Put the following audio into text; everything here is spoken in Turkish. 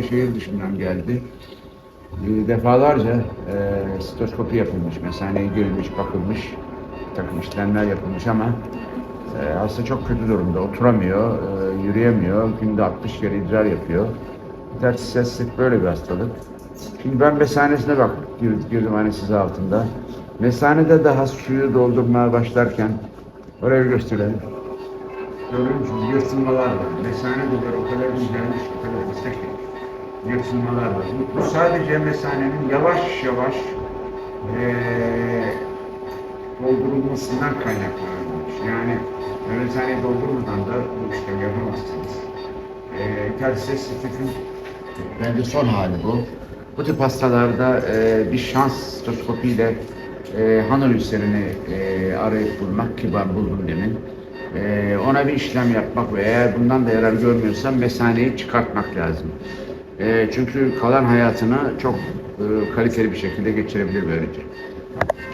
şehir dışından geldi. E, Defalarca e, sitoskopi yapılmış, mesaneye girilmiş, bakılmış, takım işlemler yapılmış ama e, hasta çok kötü durumda, oturamıyor, e, yürüyemiyor, günde 60 kere idrar yapıyor. Tertissizlik böyle bir hastalık. Şimdi ben mesanesine bak, girdim, girdim anestezi altında. Mesanede daha suyu doldurmaya başlarken, oraya gösterelim. Gördüğünüz gibi yırtılmalar var. Mesane duvarı o kadar düzlenmiş, o kadar kısa yırtılmalar var. Bu, sadece mesanenin yavaş yavaş eee doldurulmasından kaynaklanmış. Yani mesaneyi doldurmadan da bu işlemi yapamazsınız. Eee tersiz stitin bence son hali bu. Bu tip hastalarda eee bir şans stoskopiyle eee Hanır ülserini eee arayıp bulmak ki ben buldum demin. Eee, ona bir işlem yapmak ve eğer bundan da yarar görmüyorsan mesaneyi çıkartmak lazım. Eee, çünkü kalan hayatını çok eee, kaliteli bir şekilde geçirebilir böylece.